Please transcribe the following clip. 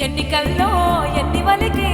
ఎన్నికల్లో ఎన్ని వలికి